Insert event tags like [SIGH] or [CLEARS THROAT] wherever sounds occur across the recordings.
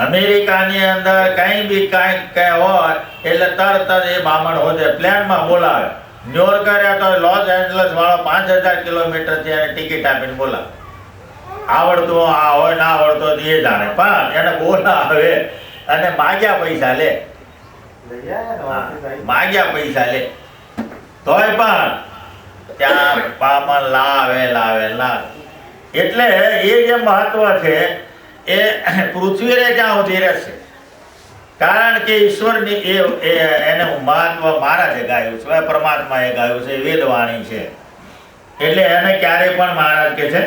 અમેરિકાની અંદર કંઈ બી કાંઈ કંઈ હોય, એટલે તરત એ બામણ હોજે. પ્લેનમાં બોલાવે. ન્યોર કર્યા તો લોસ એન્જલસ વાળો પાંચ હજાર કિલોમીટર છે એને ટિકિટ આપીને બોલાવે. આવડતું આ હોય, ના આવડતો એ જાણે. પણ એને બોલાવે અને માગ્યા પૈસા લે. માગ્યા પૈસા લે. તોય પણ ત્યાં પામણ લાવે લાવે લાવે. એટલે એ જે મહત્વ છે એ પૃથ્વીને જ્યાં સુધી રહેશે કારણ કે ઈશ્વરની એ એ, એને મારા મહારાજે ગાયું છે. પરમાત્માએ ગાયું છે વેદવાણી છે. એટલે એને ક્યારે પણ મહારાજ કે છે,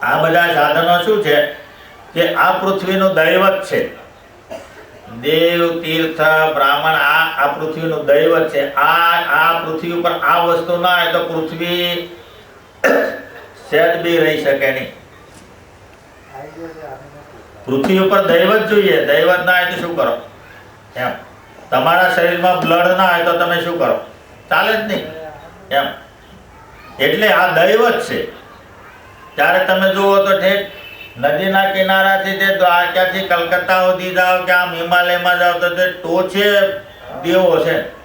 આ બધા સાધનો શું છે કે આ પૃથ્વીનું દૈવત છે. દેવ, તીર્થ, બ્રાહ્મણ, આ આ પૃથ્વીનું દૈવત છે. આ આ પૃથ્વી ઉપર આ વસ્તુ ના હોય તો પૃથ્વી [COUGHS] સેજ બી રહી શકે નહીં. પૃથ્વી ઉપર દૈવત જોઈએ, દૈવત ના હોય તો શું કરો? એમ. તમારા શરીરમાં બ્લડ ના હોય તો તમે શું કરો? ચાલે જ નહીં. એમ. એટલે આ દૈવત છે. ત્યારે તમે જુઓ તો ઠેઠ, નદીના કિનારાથી તે દ્વારકાથી કલકત્તા સુધી જાઓ કે આમ હિમાલયમાં જાઓ તો તે ટોચે દેવો છે.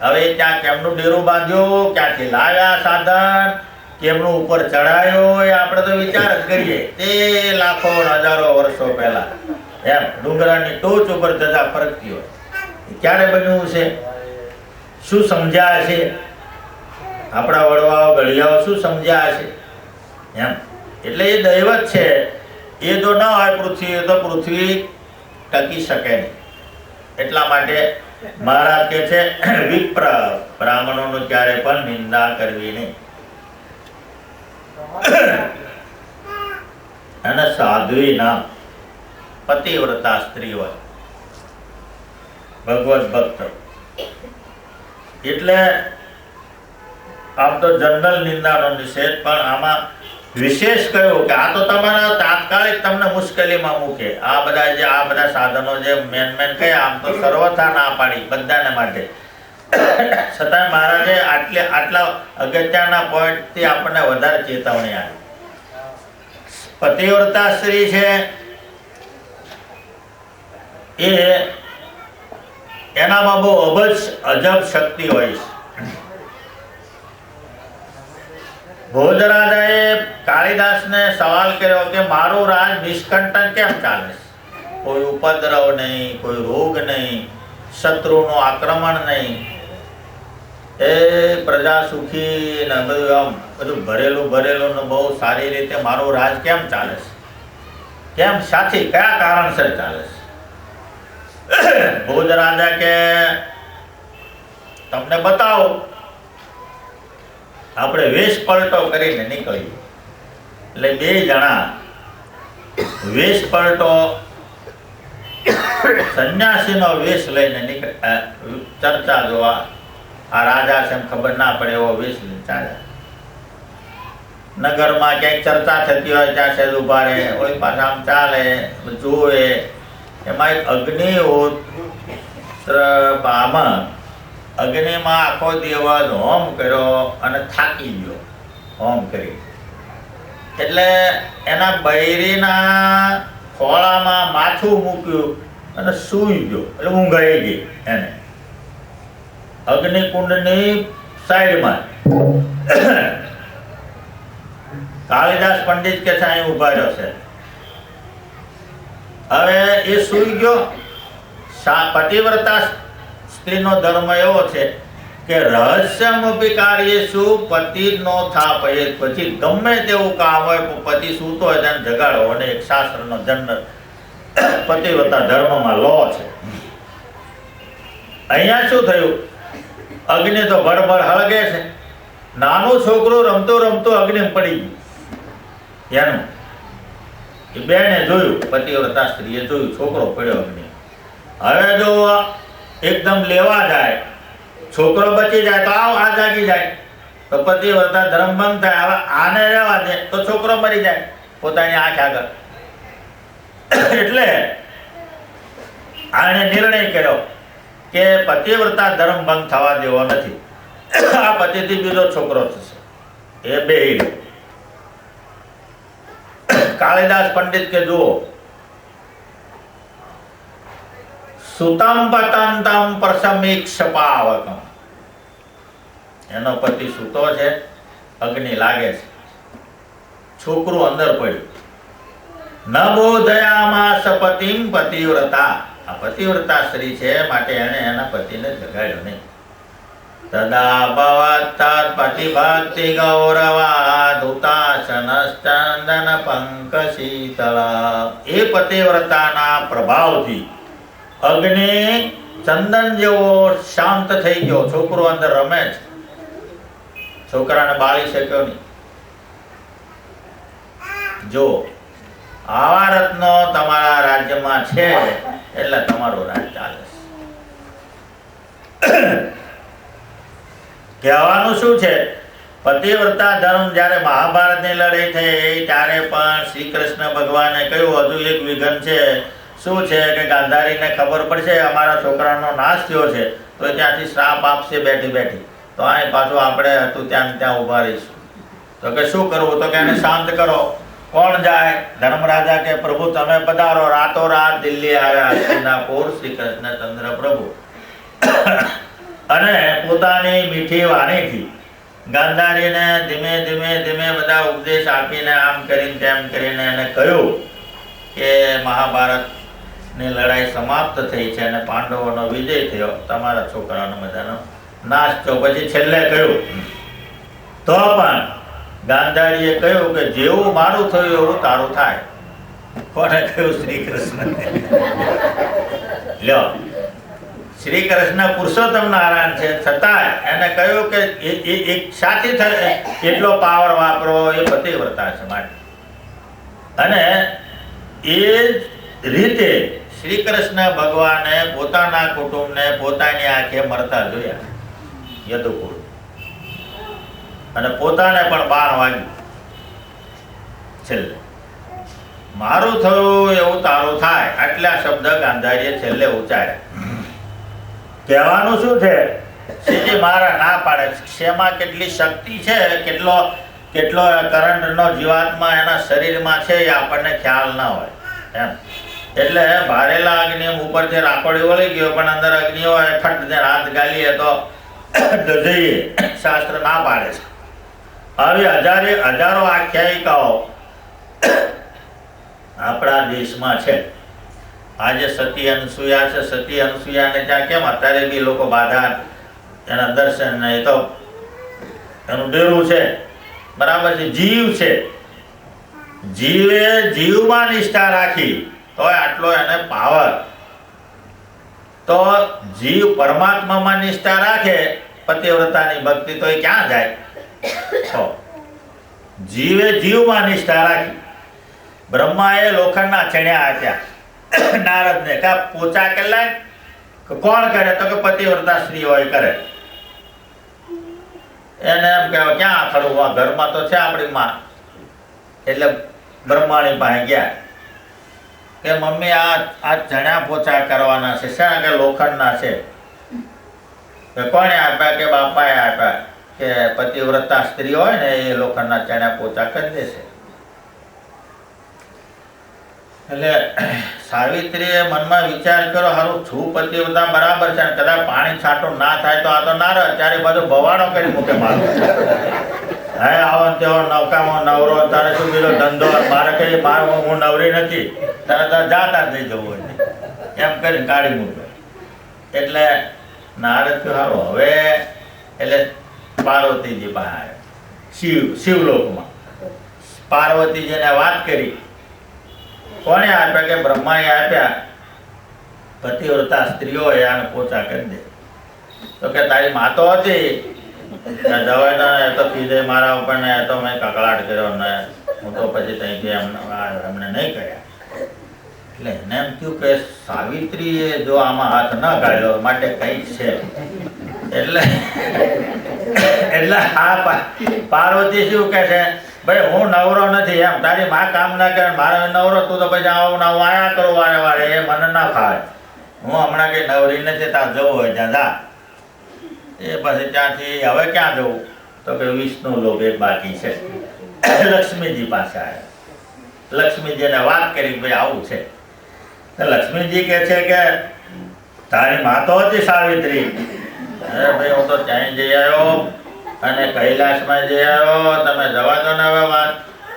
હવે ત્યાં કેમનું ડેરું બાંધ્યું? ક્યાંથી લાવ્યા સાધન? કેમનું ઉપર ચડાયો એ આપણે તો વિચાર જ કરીએ. તે લાખો, હજારો વર્ષો પહેલા. એમ, ડુંગરાની ટોચ ઉપર જતા ફરકતી હોય. ક્યારે બન્યું છે શું સમજ્યા છે આપણા વડવાઓ ઘડિયાઓ શું સમજ્યા છે એમ, એટલે એ દૈવત છે. એ જો ન હોય પૃથ્વી તો પૃથ્વી ટકી શકે નહીં. એટલા માટે મહારાજ કે છે, [CLEARS THROAT] વિપ્ર, બ્રાહ્મણોનું ક્યારે પણ નિંદા કરવી નહીં. અને સાધ્વી પતિવ્રતા સ્ત્રી હોય. ભગવત ભક્ત. એટલે આમ તો જનરલ નિંદાનો નિષેધ, પણ આમાં વિશેષ કહ્યું કે આ તો તમારા તાત્કાલિક તમને મુશ્કેલીમાં મૂકે. આ બધા જે આ બધા સાધનો જે મેન મેન કયા, આમ તો સર્વથા ના પાડી બધાને માટે. છતાં મહારાજે આટલે આટલા અગત્યના પોઈન્ટથી આપણને વધારે ચેતવણી આપી. પતિવ્રતા સ્ત્રી છે એ એનામાં બહુ અબજ અજબ શક્તિ હોય છે. ભોજરાજાએ કાળીદાસને સવાલ કર્યો કે મારું રાજ નિષ્કંટન કેમ ચાલે છે? કોઈ ઉપદ્રવ નહીં, કોઈ રોગ નહીં, શત્રુનું આક્રમણ નહીં. એ પ્રજા સુખી ને બધું આમ બધું ભરેલું ભરેલું ને બહુ સારી રીતે મારું રાજ કેમ ચાલે છે? કેમ સાથી? કયા કારણસર ચાલે છે? ભોજરાજા કે, તમને બતાવો. આપણે વેશ પલટો કરીને નીકળ્યું. એટલે બે જણા વેશ પલટો સંન્યાસીનો વેશ લઈને નીકળ ચર્ચા જોવા આ રાજા છે એમ ખબર ના પડે એવો લઈને ચાલ્યા નગરમાં ક્યાંક ચર્ચા થતી હોય ત્યાં છે ઊભા રહે, ઓલી પાછા આમ ચાલે, જુએ. એમાં એક અગ્નિહોત્ર આમાં અગ્નિમાં આખો દિવસ હોમ કર્યો અને થાકી ગયો, હોમ કરી. એટલે એના બૈરીના ખોળામાં માથું મૂક્યું અને સૂઈ ગયો, એટલે ઊંઘાઈ ગઈ એને. અગ્નિકુંડની સાઈડમાં. કાળીદાસ પંડિત કે છે, અહીં ઊભા રહ્યો છે. હવે એ સૂઈ ગયો. પતિવ્રતા સ્ત્રીનો ધર્મ એવો છે કે રહસ્યમપી શું પતિ નો એ પછી ગમે તેવું કામ હોય પતિ સૂતો હોય તેને જગાડો અને એક શાસ્ત્રનો જન્મ પતિવ્રતા ધર્મમાં લો છે. અહીંયા શું થયું? અગ્નિ તો ભડભડ હળગે છે. નાનું છોકરો રમતો રમતો અગ્નિ પડી ગયું. એનું એ બેને જોયું, પતિવ્રતા સ્ત્રીએ જોયું, છોકરો પડ્યો અગ્નિ હવે જો એકદમ લેવા જાય, છોકરો બચી જાય, તો આવ, આ જાગી જાય. તો પતિવ્રતા બંધ થાય. હવે આને રહેવા દે, તો છોકરો મરી જાય, પોતાની આંખ આગળ. [COUGHS] એટલે આણે નિર્ણય કર્યો. કે પતિવ્રતા ધર્મ બંધ થવા દેવો નથી. [COUGHS] આ પતિથી બીજો છોકરો થશે. એ બે [COUGHS] કાળીદાસ પંડિત કે જુઓ. એનો પતિ સૂતો છે, અગ્નિ લાગે છે. છોકરું અંદર પડ્યું. ન બોધયામાસ પતિમ પતિવ્રતા. આ પતિવ્રતા સ્ત્રી છે માટે એને એના પતિને જગાડ્યો નહીં. તદા ભવત્તત પતિભક્તિ ગૌરવા દુતાસનસ્ચંદન એ પતિવ્રતાના પ્રભાવથી અગ્નિ ચંદન જેવો શાંત થઈ ગયો. છોકરો અંદર રમે છે છોકરાને બાળી શક્યો નહીં. જો આવા રત્નો તમારા રાજ્યમાં છે, એટલે તમારું રાજ ચાલે કહેવાનું શું છે? પતિવ્રતા ધર્મ જ્યારે મહાભારતની લડાઈ થઈ ત્યારે પણ શ્રી કૃષ્ણ ભગવાને કહ્યું, હજુ એક વિઘન છે. શું છે કે ગાંધારીને ખબર પડશે, અમારા છોકરાનો નાશ થયો છે. તો ત્યાંથી શ્રાપ આપશે બેઠી બેઠી. તો આ પાછું આપણે હતું ત્યાં ત્યાં ઊભા રહીશું. તો કે શું કરવું? તો કે એને શાંત કરો. કોણ જાય? ધર્મરાજા કે પ્રભુ, તમે પધારો. રાતો રાત દિલ્હી આવ્યા હસ્તિનાપુર શ્રી કૃષ્ણ ચંદ્ર પ્રભુ. અને પોતાની મીઠી વાણીથી ગાંધારીને ધીમે ધીમે ધીમે બધા ઉપદેશ આપીને આમ કરીને તેમ કરીને એને કહ્યું કે મહાભારતની લડાઈ સમાપ્ત થઈ છે અને પાંડવોનો વિજય થયો. તમારા છોકરાનો બધાનો નાશ થયો. પછી છેલ્લે કહ્યું, તો પણ ગાંધારીએ કહ્યું કે જેવું મારું થયું એવું તારું થાય. કોને કહ્યું શ્રી કૃષ્ણ લ્યો શ્રી કૃષ્ણ પુરુષોત્તમ નારાયણ છે. છતાં એને કહ્યું કે એક સાથી થાય એટલો પાવર વાપરો એ પતિવ્રતા છે માટે અને એ રીતે શ્રી કૃષ્ણ ભગવાને પોતાના કુટુંબને પોતાની આંખે મરતા જોયા. યદુકુળ. અને પોતાને પણ બાણ વાગ્યું. છેલ્લે, મારું થયું એવું તારું થાય. આટલા શબ્દ ગાંધારીએ છેલ્લે ઉચ્ચાર્યા. કહેવાનું શું છે? સીધી મારા ના પાડે. શેમાં કેટલી શક્તિ છે? કેટલો કેટલો કરંટનો જીવાત્મા એના શરીરમાં છે એ આપણને ખ્યાલ ના હોય. એમ. એટલે ભારેલા અગ્નિ જે રાખોડી વળી ગયો, પણ અંદર અગ્નિ હોય ફટ હાથ ગાલીએ તો જઈએ શાસ્ત્ર ના પાડે છે. આવી હજારે હજારો આખ્યાયિકાઓ આપણા દેશમાં છે. આજે સતી અનસુયા છે. સતી અનસુયાને ત્યાં કેમ? અત્યારે બી લોકો બાધા એના દર્શન એ તો એનું ડેરું છે. બરાબર છે? જીવ છે. જીવે જીવમાં નિષ્ઠા રાખી તોય આટલો એને પાવર. તો જીવ પરમાત્મામાં નિષ્ઠા રાખે પતિવ્રતાની ભક્તિ તો એ ક્યાં જાય? તો જીવે જીવમાં નિષ્ઠા રાખી. બ્રહ્માએ લોખંડના છેડ્યા આપ્યા. નારદને કા પોચા કેટલા કોણ કરે? તો કે પતિવ્રતા સ્ત્રી હોય કરે. એને એમ કહેવાય, ક્યાં ખડું ઘરમાં તો છે આપણી માં. એટલે બ્રહ્માણી પાસે ગયા. કે, મમ્મી, આ આ ચણ્યા પોચા કરવાના છે. શેના કે લોખંડના છે? કોણે આપ્યા? કે બાપાએ આપ્યા? કે પતિવ્રતા સ્ત્રી હોય ને એ લોખંડના ચણ્યા પોચા કરી દેશે. એટલે સાવિત્રીએ મનમાં વિચાર કર્યો સારું છું પતિવ્રતા બરાબર છે કદાચ પાણી છાંટો ના થાય તો આ તો ના રહે ત્યારે બધું ભવાડો કરી મૂકે મારો. હે આવો તેવો નવકામો, નવરો તારે શું બીજો ધંધો, મારે કઈ મારે હું નવરી નથી તારે તારે જાતા થઈ જવું હોય એમ કરીને કાઢી મૂકે એટલે નારદ હારું, હવે, એટલે પાર્વતીજી આવ્યા શિવ, શિવલોકમાં. પાર્વતીજીને વાત કરી. કોણે આપ્યા કે બ્રહ્માએ આપ્યા? પતિવ્રતા સ્ત્રીઓ એ આને પોચા કરી દે. તો કે તારી માતો હતી? જવાય કકળાટ કર્યો ને હું તો પછી ત્યાંથી એમને નહીં કર્યા. એટલે એને એમ થયું કે સાવિત્રીએ જો આમાં હાથ ન કાઢ્યો માટે કંઈક છે? એટલે એટલે પા- પાર્વતી શું કહે છે? ભાઈ, હું નવરો નથી એમ. તારી માં કામ ના કરે મારે નવરો તું, તો પછી આવું ના વાયા કરો વારે વારે. એ મને ના ફાવે. હું હમણાં કઈ નવરી નથી ત્યાં જવું હોય ત્યાં જા. એ પછી ત્યાંથી હવે ક્યાં જવું? તો કે વિષ્ણુ લોભ એક બાકી છે. લક્ષ્મીજી પાસે આવ્યા. લક્ષ્મીજીને વાત કરી ભાઈ, આવું છે. લક્ષ્મીજી કહે છે કે, તારી માતો હતી સાવિત્રી. અરે ભાઈ હું તો ત્યાં જઈ આવ્યો? અને કૈલાસમાં જઈ આવ્યો? તમે જવા દો ને હવે વાત.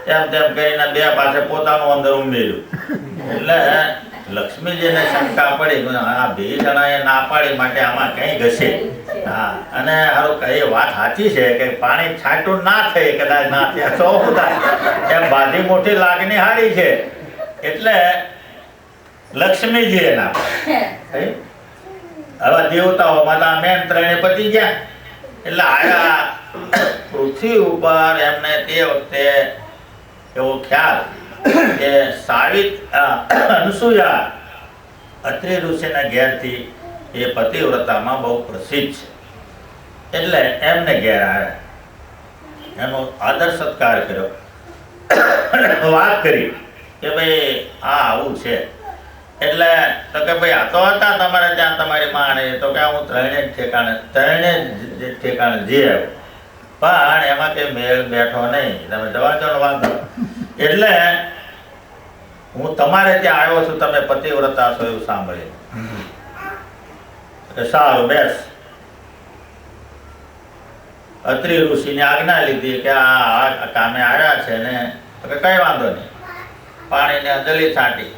એમ તેમ કરીને બે પાસે પોતાનું અંદર ઉમેર્યું. એટલે લક્ષ્મીજીને શંકા પડી આ બે જણાએ ના પાડી માટે આમાં કંઈ ઘસે. હા અને હારું કઈ વાત સાચી છે કે પાણી છાંટું ના થઈ કદાચ ના થયા તો શું એમ બાધી મોટી લાગણી હારી છે. એટલે લક્ષ્મીજીએ ના પાડી. [LAUGHS] હવે દેવતાઓમાં તો આ મેન ત્રણે પતી ગયા. એટલે આયા પૃથ્વી ઉપર એમને તે વખતે એવો ખ્યાલ કે સાવિત અનસૂયા અત્રિ ઋષિના ઘેરથી એ પતિવ્રતામાં બહુ પ્રસિદ્ધ છે. એટલે એમને ઘેર આવ્યા. એનો આદર સત્કાર કર્યો. વાત કરી કે ભાઈ આ આવું છે. એટલે તો કે ભાઈ આ તો હતા તમારે ત્યાં તમારી માને તો કે હું ત્રણે જ ઠેકાણે, ત્રણે જ ઠેકાણે જઈ આવ્યો. પણ એમાં કે મેળ બેઠો નહીં, તમે જવા દો ને વાંધો. એટલે હું તમારે ત્યાં આવ્યો છું, તમે પતિવ્રતા છો એવું સાંભળ્યું સારું, બેસ. અત્રિ ઋષિની આજ્ઞા લીધી કે આ કામે આવ્યા છે ને કઈ વાંધો નહીં. પાણીને અંજલિ છાંટી.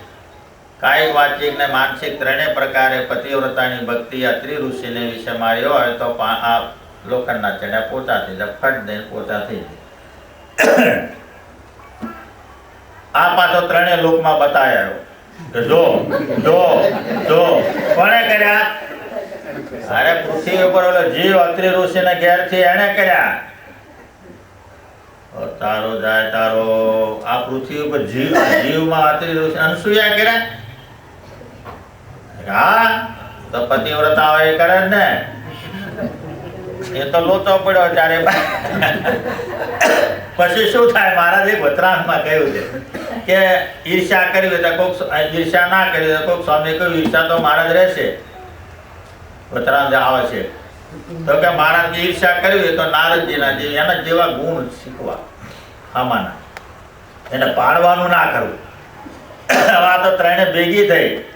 કાયિક વાચિક ને માનસિક ત્રણેય પ્રકારે પતિવ્રતાની ભક્તિ આ ત્રિઋષિને વિશે માર્યો હોય તો આ લોખંડના ચડ્યા પોતાથી ફટ દઈને પોતાથી આ પાછો ત્રણેય લોકમાં બતાવ્યો. જો જો જો, કોણે કર્યા? અરે પૃથ્વી ઉપર ઓલો જીવ અત્રિ ઋષિને ઘેર છે એને કર્યા. તારો જાય તારો. આ પૃથ્વી ઉપર જીવ જીવમાં અત્રિ ઋષિ અનસુયા કર્યા? હા, તો પતિવ્રતા એ કરે ને. એ તો લોચો પડ્યો ત્યારે. પછી શું થાય? મહારાજ વતરાંતમાં કહ્યું છે કે ઈર્ષ્યા કરી હોય તો કોક ઈર્ષ્યા ના કરી હોય તો કોક સ્વામી કહ્યું, ઈર્ષ્યા તો મહારાજ રહેશે. વતરાંત આવે છે. તો કે મહારાજ ઈર્ષ્યા કરી હોય તો નારદજીના જે એના જેવા ગુણ શીખવા. આમાંના. એને પાડવાનું ના કરવું. આ તો ત્રણે ભેગી થઈ.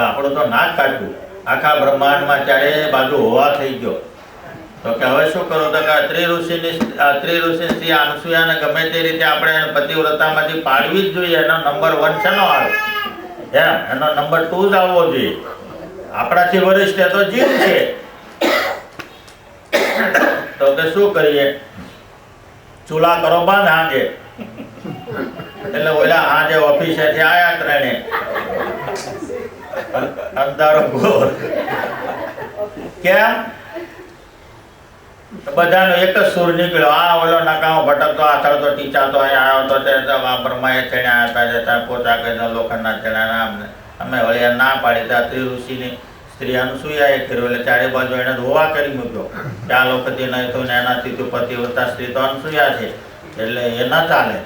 આપણું તો નાક કાઢ્યું. આખા બ્રહ્માંડમાં ચારે બાજુ હોવા થઈ ગયો. તો કે હવે શું કરો તો કે ત્રિઋષિની ત્રિઋષિ ત્રિ ઋષિ શ્રી અનસૂયાને ગમે તે રીતે આપણે એને પતિવ્રતામાંથી પાડવી જ જોઈએ. એનો નંબર વન છે નો આવે? હે, એનો નંબર ટુ જ આવવો જોઈએ. આપણાથી વરિષ્ઠ તો જીવ છે. તો કે શું કરીએ? ચૂલા કરો બંધ હાજે. એટલે ઓલા હાજે ઓફિસેથી આયા ત્રણે. અંધારો ઘોર કેમ? બધાનો એક જ સુર નીકળ્યો. આ ઓલો નકામો ભટકતો આથડતો ટીચાતો આવ્યો તો તે તો આ બ્રહ્માએ ચણ્યા આપ્યા છે ત્યાં પોતા કહીને લોખંડના ચણ્યા ના અમે વળી ના પાડી. ત્યાં ત્રિ ઋષિની સ્ત્રી અનસૂયાએ કર્યું. એટલે ચારે બાજુ એને ધોવા કરી મૂક્યો. કે આ લોકોથી નહીં તો એનાથી તું પતિવ્રતા સ્ત્રી તો અનસૂયા છે. એટલે એ ના ચાલે.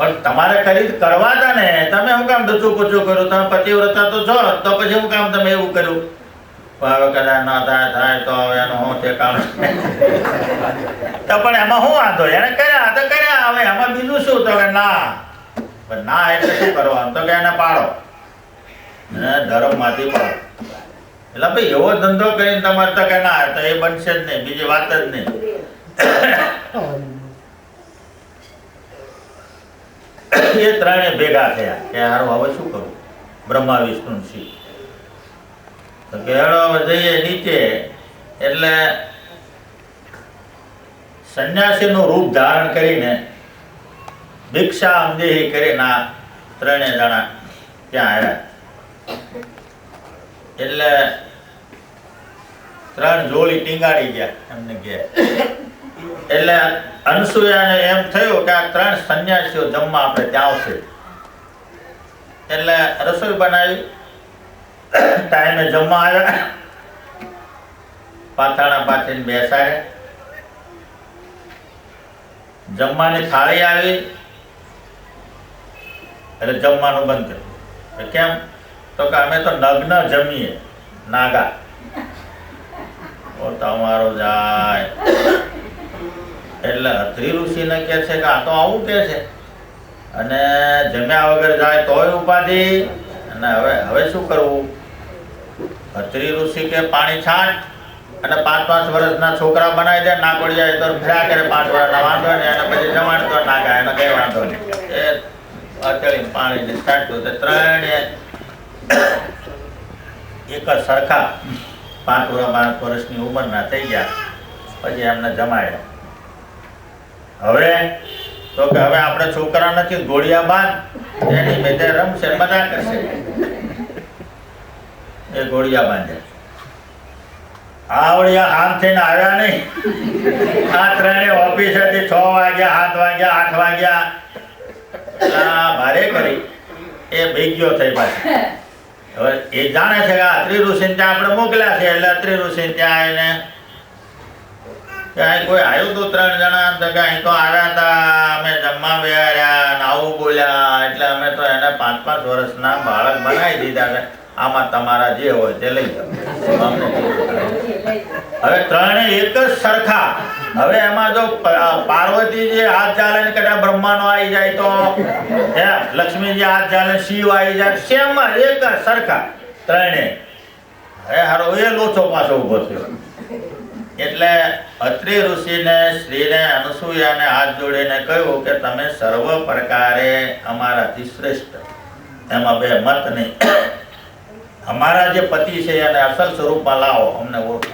પણ તમારે કરી કરવા હતા ને તમે શું કામ ડચું પૂછું કર્યું તમે પતિવ્રતા તો છો તો પછી શું કામ તમે એવું કર્યું હવે કદાચ ના થાય થાય તો હવે એનું શું ઠેકાણું તો પણ એમાં શું વાંધો? એને કર્યા તો કર્યા. હવે એમાં બીજું શું? તો કે ના. પણ ના એટલે શું કરવાનું? તો કે એને પાડો. અને ધર્મમાંથી પાડો. એટલે ભાઈ એવો ધંધો કરીને તમારે તો કે ના તો એ બનશે જ નહીં. બીજી વાત જ નહીં. [COUGHS] એ ત્રણે ભેગા થયા કે હારું, હવે શું કરું? બ્રહ્મા, વિષ્ણુ, શિવ. તો કે જઈએ નીચે. એટલે સંન્યાસીનું રૂપ ધારણ કરીને ભિક્ષા અંદેહી કરીને આ ત્રણે જણા ત્યાં આવ્યા. એટલે ત્રણ જોલી ટીંગાડી ગયા એમને ઘેર. એટલે અનસુયાને એમ થયું કે આ ત્રણ સંન્યાસીઓ જમવા આપણે ત્યાં એટલે રસોઈ બનાવી, ટાઈમે જમવા આવ્યા. પાથાણા પાથરીને બેસાડે. જમવાની થાળી આવી. એટલે જમવાનું બંધ કર્યું કેમ? તો કે અમે તો નગ્ન જમીએ, નાગા. ઓ, તમારો જાય. એટલે અત્રિ ઋષિને કહે છે કે આ તો આવું કે છે. અને જમ્યા વગર જાય તોય ઉપાધિ. અને હવે હવે શું કરવું? અત્રી ઋષિ કે પાણી છાંટ અને પાંચ પાંચ વર્ષના છોકરા બનાવી દે ના પડી જાય તો ફેરા કરે પાંચ વર્ષના, વાંધો નહીં, અને પછી જમાડ તો ના ગાય એનો કઈ વાંધો નહીં. એ અચળી પાણી છાંટ્યું તો ત્રણ એક સરખા. પાંચ પાંચ વર્ષની ઉંમરના થઈ ગયા. પછી એમને જમાડ્યા. હવે, તો કે હવે આપણે છોકરા નથી, ગોળિયા બાંધ. એની મેં રમશે મજા કરશે એ ગોળિયા બાંધે. આવડિયા હાથ થઈને આવ્યા નહીં. આ ત્રણે ઓફિસેથી છ વાગ્યા, સાત વાગ્યા, આઠ વાગ્યા. આ ભારે કરી. એ ભેગ્યો થઈ પાછી. હવે એ જાણે છે કે અત્રિ ઋષિને ત્યાં આપણે મોકલ્યા છે, એટલે અત્રિ ઋષિ ત્યાં એને ત્યાં કોઈ આવ્યું હતું ત્રણ જણા? તો કે અહીં તો આવ્યા હતા અમે જમવા બેહાર્યા ને આવું બોલ્યા. એટલે અમે તો એને પાંચ પાંચ વર્ષના બાળક બનાવી દીધા કે આમાં તમારા જે હોય તે લઈ જાઓ. હવે ત્રણે એક જ સરખા. હવે એમાં જો પાર્વતીજી હાથ ચાલે ને કદાચ બ્રહ્માનો આવી જાય તો? એમ લક્ષ્મીજી હાથ ચાલે શિવ આવી જાય સેમ એક સરખા. ત્રણે. હવે હારો એ લોચો પાછો ઊભો થયો. એટલે અત્રિ ઋષિને શ્રીને અનસૂયાને હાથ જોડીને કહ્યું કે તમે સર્વ પ્રકારે અમારાથી શ્રેષ્ઠ. એમાં બે મત નહીં. અમારા જે પતિ છે એને અસલ સ્વરૂપમાં લાવો, અમને ઓળખો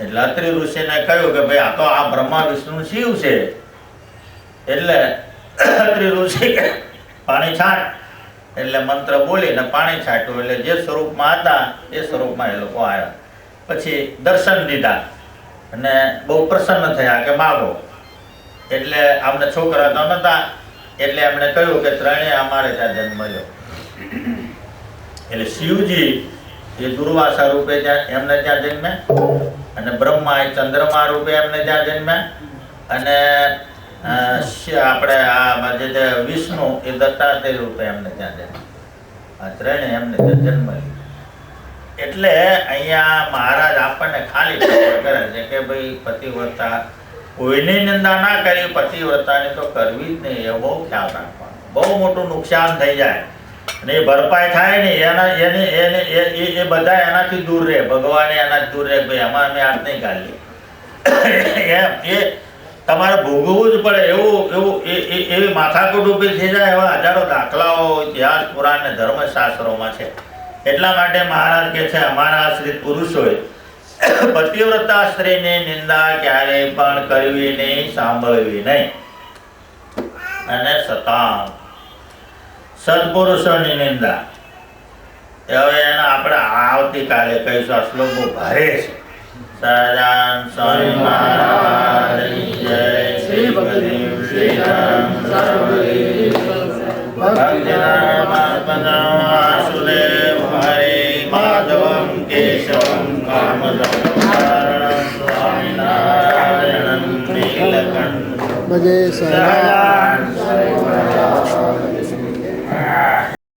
એટલે અત્રિ ઋષિને કહ્યું કે ભાઈ, આ તો આ બ્રહ્મા વિષ્ણુ શિવ છે. એટલે અત્રિ ઋષિ પાણી છાંટ. એટલે મંત્ર બોલીને પાણી છાંટ્યું. એટલે જે સ્વરૂપમાં હતા, એ સ્વરૂપમાં એ લોકો આવ્યા. પછી દર્શન દીધા. અને બહુ પ્રસન્ન થયા કે માગો. એટલે આપણે છોકરા તો નતા. એટલે એમણે કહ્યું કે ત્રણેય અમારે ત્યાં જન્મ લ્યો એટલે શિવજી એ દુર્વાસા રૂપે ત્યાં એમને ત્યાં જન્મ્યા અને બ્રહ્મા એ ચંદ્રમા રૂપે એમને ત્યાં જન્મ્યા અને આપણે આ જે વિષ્ણુ એ દત્તાત્રેય રૂપે એમને ત્યાં જન્મ્યા આ ત્રણેય એમને ત્યાં જન્મ લીધો. એટલે અહીંયા મહારાજ આપણને ખાલી કરે છે કે ભાઈ પતિવ્રતા કોઈની નિંદા ના કરી, પતિવ્રતાની તો કરવી જ નહીં, એ બહુ ખ્યાલ રાખવાનો. બહુ મોટું નુકસાન થઈ જાય. અને એ ભરપાઈ થાય ને એના એને એને એ- એ બધા એનાથી દૂર રહે, ભગવાને એનાથી દૂર રહે, ભાઈ એમાં અમે હાથ નહીં કાઢીએ એમ, એ તમારે ભોગવવું જ પડે, એવું એવું એ- એવી માથાકૂટ ઊભી થઈ જાય એવા હજારો દાખલાઓ ઇતિહાસ પુરાણ ને ધર્મશાસ્ત્રોમાં છે. એટલા માટે મહારાજ કે છે, અમારા આશ્રિત પુરુષોએ પતિવ્રતા સ્ત્રીની નિંદા ક્યારેય પણ કરવી નહીં, સાંભળવી નહીં. અને સતામ. સત્પુરુષોની નિંદા. હવે એના આપણે આવતીકાલે કહીશું, આ શ્લોક ભારે છે. સદાન સ્વામી મહારાજ જય શ્રી બલદેવ શ્રી રામ. ભક્તિનામાત્મના વાસુદેવ बजे